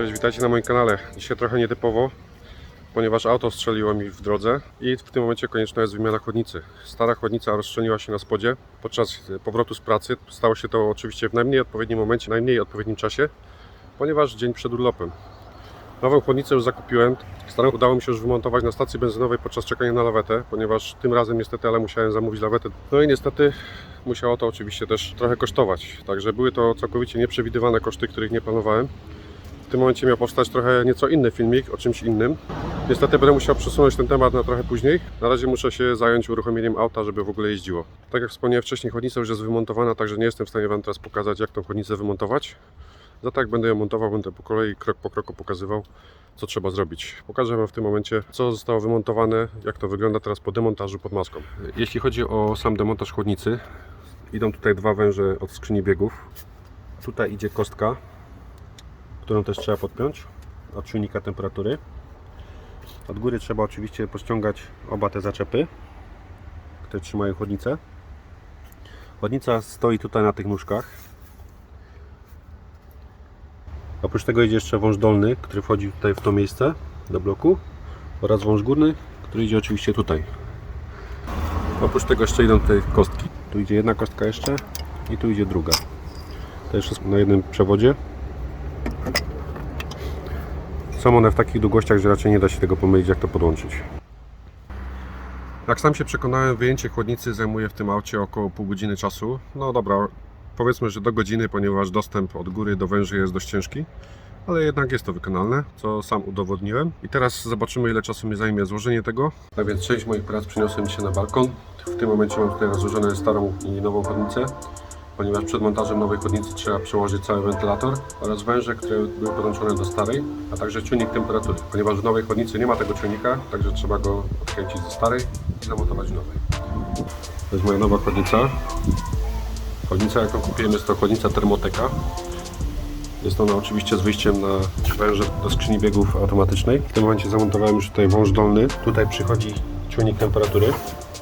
Cześć, witajcie na moim kanale. Dzisiaj trochę nietypowo, ponieważ auto strzeliło mi w drodze i w tym momencie konieczna jest wymiana chłodnicy. Stara chłodnica rozszczelniła się na spodzie podczas powrotu z pracy. Stało się to oczywiście w najmniej odpowiednim momencie, najmniej odpowiednim czasie, ponieważ dzień przed urlopem. Nową chłodnicę już zakupiłem. Starą udało mi się już wymontować na stacji benzynowej podczas czekania na lawetę, ponieważ tym razem niestety, ale musiałem zamówić lawetę. No i niestety musiało to oczywiście też trochę kosztować. Także były to całkowicie nieprzewidywane koszty, których nie planowałem. Tym momencie miał powstać trochę nieco inny filmik o czymś innym. Niestety będę musiał przesunąć ten temat na trochę później. Na razie muszę się zająć uruchomieniem auta, żeby w ogóle jeździło. Tak jak wspomniałem wcześniej, chłodnica już jest wymontowana, także nie jestem w stanie Wam teraz pokazać, jak tą chłodnicę wymontować. Za tak będę ją montował, będę po kolei, krok po kroku pokazywał, co trzeba zrobić. Pokażę Wam w tym momencie, co zostało wymontowane, jak to wygląda teraz po demontażu pod maską. Jeśli chodzi o sam demontaż chłodnicy, idą tutaj dwa węże od skrzyni biegów. Tutaj idzie kostka, którą też trzeba podpiąć od czujnika temperatury. Od góry trzeba oczywiście pościągać oba te zaczepy, które trzymają chłodnicę. Chłodnica stoi tutaj na tych nóżkach. Oprócz tego idzie jeszcze wąż dolny, który wchodzi tutaj w to miejsce do bloku oraz wąż górny, który idzie oczywiście tutaj. Oprócz tego jeszcze idą tutaj kostki. Tu idzie jedna kostka jeszcze i tu idzie druga. To jest wszystko na jednym przewodzie. Są one w takich długościach, że raczej nie da się tego pomylić, jak to podłączyć. Jak sam się przekonałem, wyjęcie chłodnicy zajmuje w tym aucie około pół godziny czasu. No dobra, powiedzmy, że do godziny, ponieważ dostęp od góry do węży jest dość ciężki. Ale jednak jest to wykonalne, co sam udowodniłem. I teraz zobaczymy, ile czasu mi zajmie złożenie tego. A więc część moich prac przeniosłem się na balkon. W tym momencie mam tutaj rozłożone starą i nową chłodnicę ponieważ przed montażem nowej chłodnicy trzeba przełożyć cały wentylator oraz węże, które były podłączone do starej, a także czujnik temperatury. Ponieważ w nowej chłodnicy nie ma tego czujnika, także trzeba go odkręcić ze starej i zamontować w nowej. To jest moja nowa chłodnica. Chłodnica, jaką kupiłem, jest to chłodnica Thermoteka. Jest ona oczywiście z wyjściem na węże do skrzyni biegów automatycznej. W tym momencie zamontowałem już tutaj wąż dolny. Tutaj przychodzi czujnik temperatury.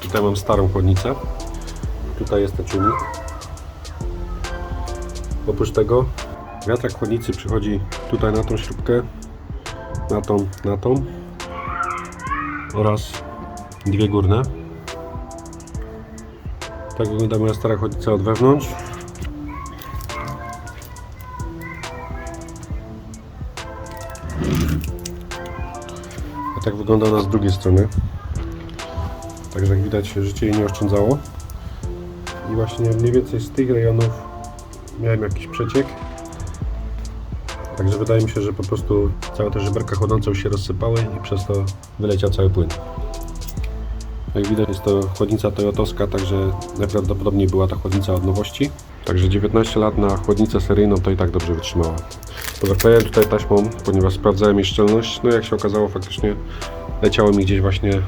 Tutaj mam starą chłodnicę. Tutaj jest ten czujnik. Oprócz tego wiatrak chłodnicy przychodzi tutaj na tą śrubkę, na tą, na tą oraz dwie górne. Tak wygląda moja stara chłodnica od wewnątrz. A tak wygląda ona z drugiej strony. Także jak widać życie jej nie oszczędzało. I właśnie mniej więcej z tych rejonów miałem jakiś przeciek. Także wydaje mi się, że po prostu całe te żeberka chłodzące się rozsypały i przez to wyleciał cały płyn. Jak widać jest to chłodnica Toyotowska, także najprawdopodobniej była ta chłodnica od nowości. Także 19 lat na chłodnicę seryjną to i tak dobrze wytrzymała. Zaklejałem tutaj taśmą, ponieważ sprawdzałem jej szczelność. No jak się okazało faktycznie leciało mi gdzieś właśnie e,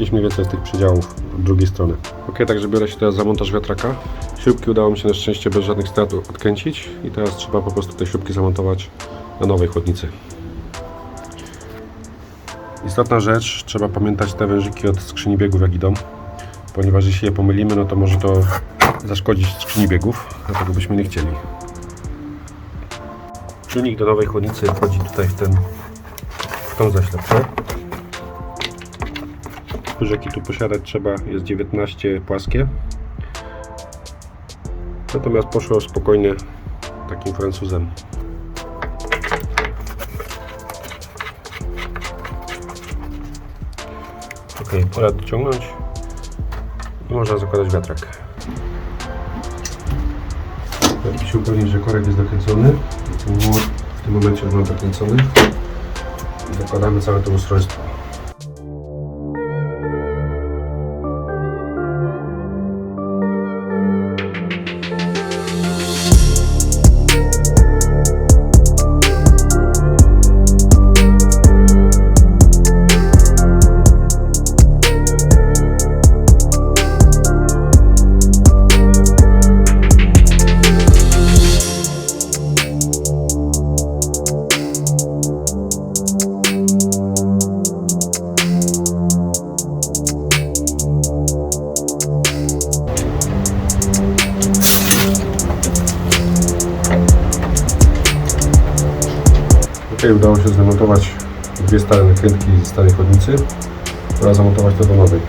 gdzieś mniej więcej z tych przedziałów od drugiej strony. Ok, także biorę się teraz za montaż wiatraka. Śrubki udało mi się na szczęście bez żadnych strat odkręcić i teraz trzeba po prostu te śrubki zamontować na nowej chłodnicy. Istotna rzecz, trzeba pamiętać te wężyki od skrzyni biegów jak idą, ponieważ jeśli je pomylimy, no to może to zaszkodzić skrzyni biegów, a tego byśmy nie chcieli. Czujnik do nowej chłodnicy wchodzi tutaj w ten w tą zaślepkę. Duże jaki tu posiadać trzeba jest 19 płaskie. Natomiast poszło spokojnie takim Francuzem. Ok, pora dociągnąć i można zakładać wiatrak. Lepiej się upewnić, że korek jest dokręcony. W tym momencie mam dokręcony. I zakładamy całe to ustrojstwo. Ok, udało się zdemontować dwie stare nakrętki ze starej chodnicy oraz zamontować to do nowej.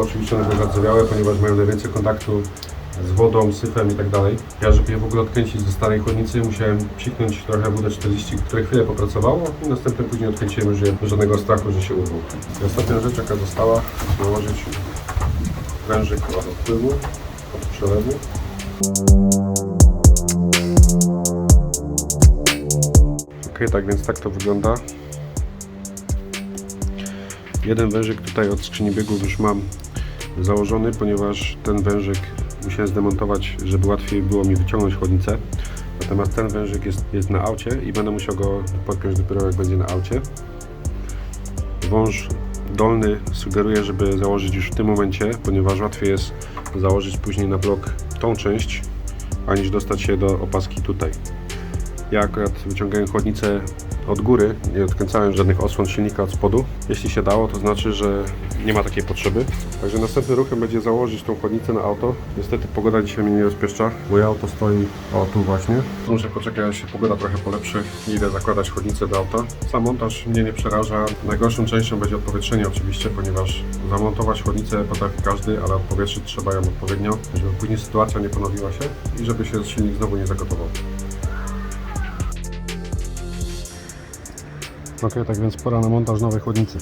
Oczywiście one zardzewiałe, ponieważ mają najwięcej kontaktu z wodą, syfem i tak dalej. Ja, żeby je w ogóle odkręcić ze starej chłodnicy, musiałem psiknąć trochę WD-40, które chwilę popracowało i następnie później odkręciłem bez żadnego strachu, że się urwą. I ostatnia rzecz, jaka została, nałożyć wężyk od odpływu, od przelewu. Ok, tak więc tak to wygląda. Jeden wężyk tutaj od skrzyni biegów już mam założony, ponieważ ten wężyk musiałem zdemontować, żeby łatwiej było mi wyciągnąć chłodnicę. Natomiast ten wężyk jest, jest na aucie i będę musiał go podpiąć dopiero jak będzie na aucie. Wąż dolny sugeruję, żeby założyć już w tym momencie, ponieważ łatwiej jest założyć później na blok tą część, aniż dostać się do opaski tutaj. Ja akurat wyciągałem chłodnicę od góry, nie odkręcałem żadnych osłon silnika od spodu. Jeśli się dało, to znaczy, że nie ma takiej potrzeby. Także następnym ruchem będzie założyć tą chłodnicę na auto. Niestety pogoda dzisiaj mnie nie rozpieszcza. Moje auto stoi o tu właśnie. Muszę poczekać, aż się pogoda trochę polepszy i idę zakładać chłodnicę do auta. Sam montaż mnie nie przeraża. Najgorszą częścią będzie odpowietrzenie oczywiście, ponieważ zamontować chłodnicę potrafi każdy, ale odpowietrzyć trzeba ją odpowiednio, żeby później sytuacja nie ponowiła się i żeby się silnik znowu nie zagotował. Ok, tak więc pora na montaż nowej chłodnicy.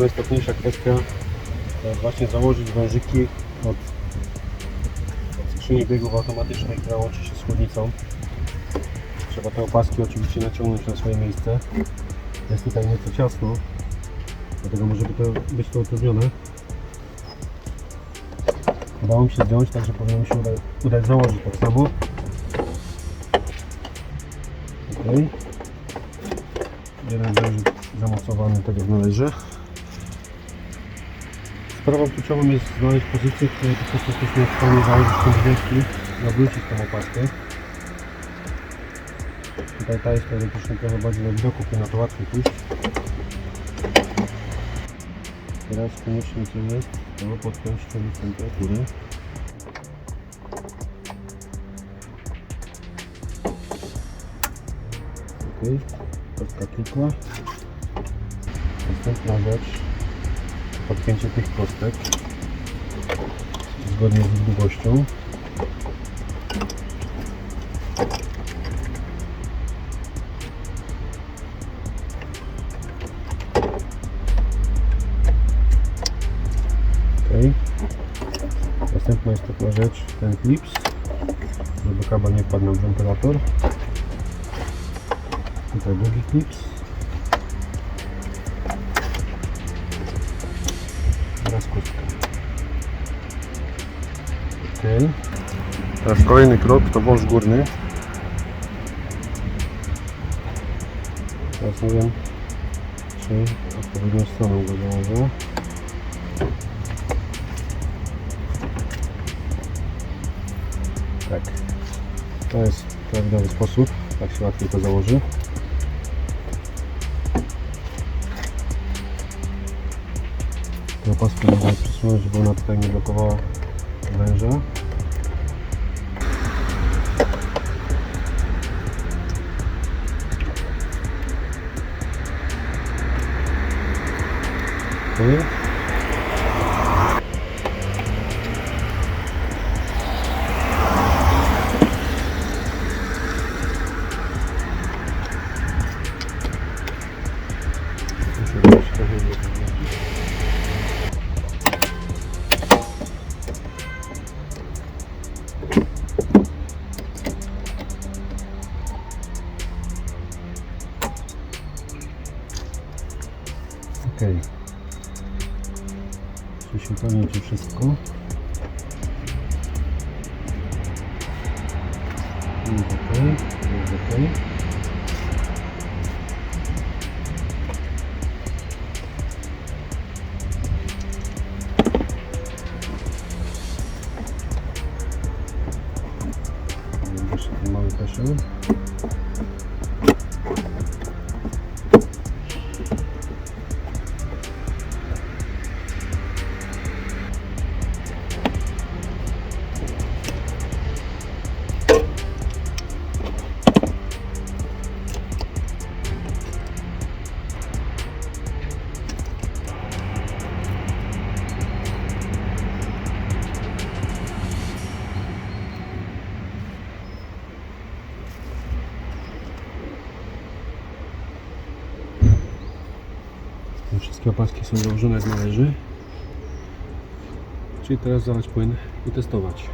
Najistotniejsza kwestia to właśnie założyć wężyki od, skrzyni biegów automatycznej, która łączy się z chłodnicą. Trzeba te opaski oczywiście naciągnąć na swoje miejsce. Jest tutaj nieco ciasno, dlatego może by to, być to utrudnione. Udało mi się zdjąć, także powinno mi się uda, udać założyć tak samo. Ok. Jeden wężyk zamocowany tak jak należy. Sprawą kluczową jest znaleźć pozycję, w której po prostu jesteśmy w stanie założyć tą drzwieczki i obrócić tą opaskę. Tutaj ta jest teoretycznie trochę bardziej na widoku, na to łatwiej pójść. Teraz koniecznie co jest, to podpiąć tą temperaturę. Ok, kostka klikła. Następna rzecz, podpięcie tych kostek zgodnie z długością. Ok. Następna istotna rzecz, ten klips, żeby kabel nie wpadł nam w wentylator. Tutaj drugi klips. Teraz kolejny krok to wąż górny. Teraz nie wiem, czy odpowiednią stroną go założę. Tak. To jest prawidłowy sposób. Tak się łatwiej to założy. Tę opaskę można przesunąć, żeby ona tutaj nie blokowała węża. Ok. Pamięci wszystko. Jest ok, jest. Opaski są założone jak należy. Czyli teraz zalać płyn i testować.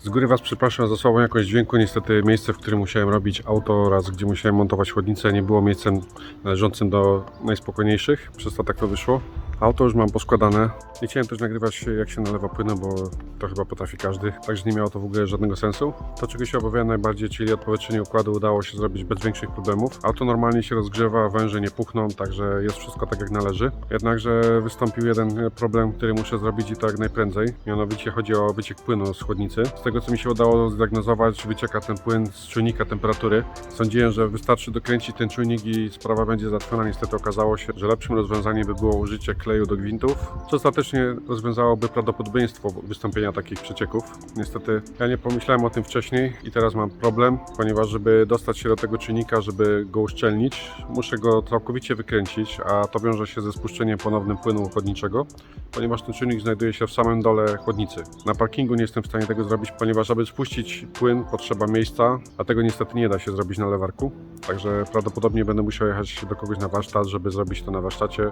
Z góry Was przepraszam za słabą jakość dźwięku. Niestety miejsce, w którym musiałem robić auto oraz gdzie musiałem montować chłodnicę nie było miejscem należącym do najspokojniejszych. Przez to tak to wyszło. Auto już mam poskładane. Nie chciałem też nagrywać jak się nalewa płynu, bo to chyba potrafi każdy. Także nie miało to w ogóle żadnego sensu. To czego się obawiałem najbardziej, czyli odpowietrzenie układu udało się zrobić bez większych problemów. Auto normalnie się rozgrzewa, węże nie puchną, także jest wszystko tak jak należy. Jednakże wystąpił jeden problem, który muszę zrobić i to jak najprędzej. Mianowicie chodzi o wyciek płynu z chłodnicy. Z tego co mi się udało zdiagnozować, wycieka ten płyn z czujnika temperatury. Sądziłem, że wystarczy dokręcić ten czujnik i sprawa będzie załatwiona. Niestety okazało się, że lepszym rozwiązaniem by było użycie kleju do gwintów, co ostatecznie rozwiązałoby prawdopodobieństwo wystąpienia takich przecieków. Niestety ja nie pomyślałem o tym wcześniej i teraz mam problem, ponieważ żeby dostać się do tego czujnika, żeby go uszczelnić, muszę go całkowicie wykręcić, a to wiąże się ze spuszczeniem ponownym płynu chłodniczego, ponieważ ten czujnik znajduje się w samym dole chłodnicy. Na parkingu nie jestem w stanie tego zrobić, ponieważ aby spuścić płyn potrzeba miejsca, a tego niestety nie da się zrobić na lewarku. Także prawdopodobnie będę musiał jechać do kogoś na warsztat, żeby zrobić to na warsztacie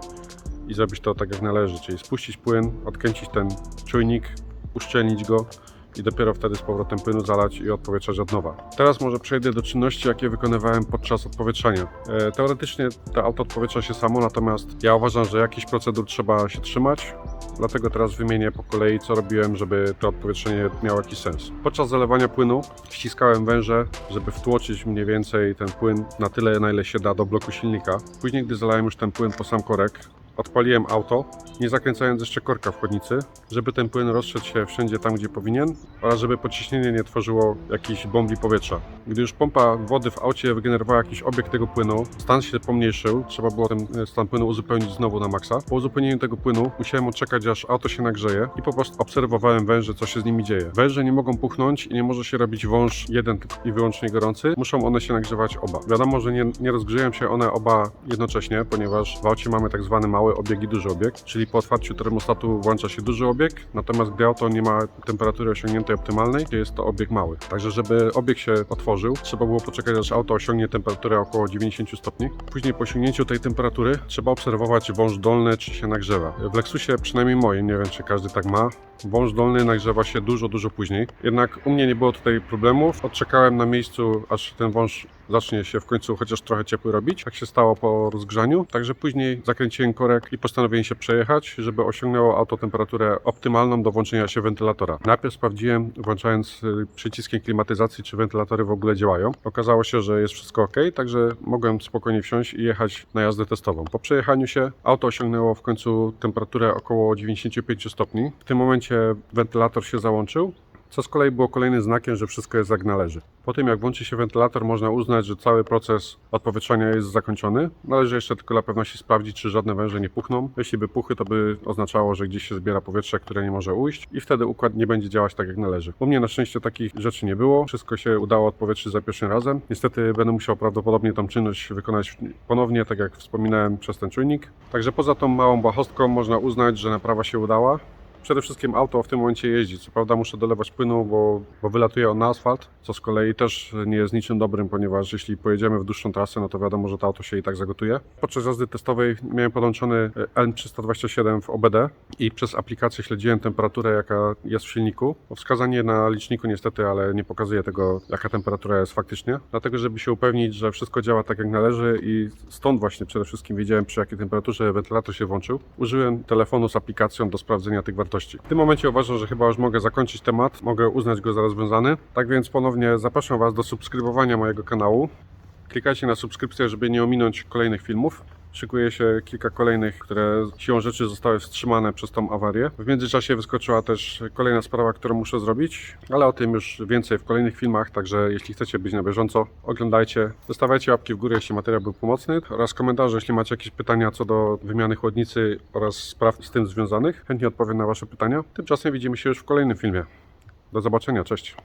i zrobić to tak jak należy, czyli spuścić płyn, odkręcić ten czujnik, uszczelnić go i dopiero wtedy z powrotem płynu zalać i odpowietrzać od nowa. Teraz może przejdę do czynności, jakie wykonywałem podczas odpowietrzania. E, teoretycznie to auto odpowietrza się samo, natomiast ja uważam, że jakiś procedur trzeba się trzymać, dlatego teraz wymienię po kolei, co robiłem, żeby to odpowietrzenie miało jakiś sens. Podczas zalewania płynu ściskałem węże, żeby wtłoczyć mniej więcej ten płyn na tyle, na ile się da do bloku silnika. Później, gdy zalałem już ten płyn po sam korek, Odpaliłem auto, nie zakręcając jeszcze korka w chłodnicy, żeby ten płyn rozszedł się wszędzie tam, gdzie powinien oraz żeby podciśnienie nie tworzyło jakichś bombli powietrza. Gdy już pompa wody w aucie wygenerowała jakiś obieg tego płynu, stan się pomniejszył, trzeba było ten e, stan płynu uzupełnić znowu na maksa. Po uzupełnieniu tego płynu musiałem odczekać, aż auto się nagrzeje i po prostu obserwowałem węże, co się z nimi dzieje. Węże nie mogą puchnąć i nie może się robić wąż jeden i wyłącznie gorący, muszą one się nagrzewać oba. Wiadomo, że nie, nie rozgrzeją się one oba jednocześnie, ponieważ w aucie mamy tak zwany mały obieg i duży obieg, czyli po otwarciu termostatu włącza się duży obieg, natomiast gdy auto nie ma temperatury osiągniętej optymalnej, jest to obieg mały. Także żeby obieg się otworzył, trzeba było poczekać, aż auto osiągnie temperaturę około 90 stopni. Później po osiągnięciu tej temperatury trzeba obserwować, wąż dolny, czy się nagrzewa. W Lexusie, przynajmniej moim, nie wiem czy każdy tak ma, wąż dolny nagrzewa się dużo, dużo później. Jednak u mnie nie było tutaj problemów. Odczekałem na miejscu, aż ten wąż zacznie się w końcu chociaż trochę ciepły robić. Tak się stało po rozgrzaniu. Także później zakręciłem korek i postanowiłem się przejechać, żeby osiągnęło auto temperaturę optymalną do włączenia się wentylatora. Najpierw sprawdziłem, włączając y, przyciskiem klimatyzacji, czy wentylatory w ogóle działają. Okazało się, że jest wszystko ok, także mogłem spokojnie wsiąść i jechać na jazdę testową. Po przejechaniu się auto osiągnęło w końcu temperaturę około 95 stopni. W tym momencie wentylator się załączył co z kolei było kolejnym znakiem, że wszystko jest jak należy. Po tym jak włączy się wentylator, można uznać, że cały proces odpowietrzania jest zakończony. Należy jeszcze tylko dla pewności sprawdzić, czy żadne węże nie puchną. Jeśli by puchły, to by oznaczało, że gdzieś się zbiera powietrze, które nie może ujść i wtedy układ nie będzie działać tak jak należy. U mnie na szczęście takich rzeczy nie było. Wszystko się udało odpowietrzyć za pierwszym razem. Niestety będę musiał prawdopodobnie tą czynność wykonać ponownie, tak jak wspominałem, przez ten czujnik. Także poza tą małą błahostką można uznać, że naprawa się udała. Przede wszystkim auto w tym momencie jeździ. Co prawda muszę dolewać płynu, bo, bo wylatuje on na asfalt, co z kolei też nie jest niczym dobrym, ponieważ jeśli pojedziemy w dłuższą trasę, no to wiadomo, że to auto się i tak zagotuje. Podczas jazdy testowej miałem podłączony N327 w OBD i przez aplikację śledziłem temperaturę, jaka jest w silniku. Wskazanie na liczniku niestety, ale nie pokazuje tego, jaka temperatura jest faktycznie. Dlatego, żeby się upewnić, że wszystko działa tak jak należy i stąd właśnie przede wszystkim wiedziałem, przy jakiej temperaturze wentylator się włączył. Użyłem telefonu z aplikacją do sprawdzenia tych wartości. W tym momencie uważam, że chyba już mogę zakończyć temat, mogę uznać go za rozwiązany. Tak więc ponownie zapraszam Was do subskrybowania mojego kanału. Klikajcie na subskrypcję, żeby nie ominąć kolejnych filmów. Szykuje się kilka kolejnych, które siłą rzeczy zostały wstrzymane przez tą awarię. W międzyczasie wyskoczyła też kolejna sprawa, którą muszę zrobić, ale o tym już więcej w kolejnych filmach, także jeśli chcecie być na bieżąco, oglądajcie. Zostawiajcie łapki w górę, jeśli materiał był pomocny oraz komentarze, jeśli macie jakieś pytania co do wymiany chłodnicy oraz spraw z tym związanych. Chętnie odpowiem na Wasze pytania. Tymczasem widzimy się już w kolejnym filmie. Do zobaczenia, cześć.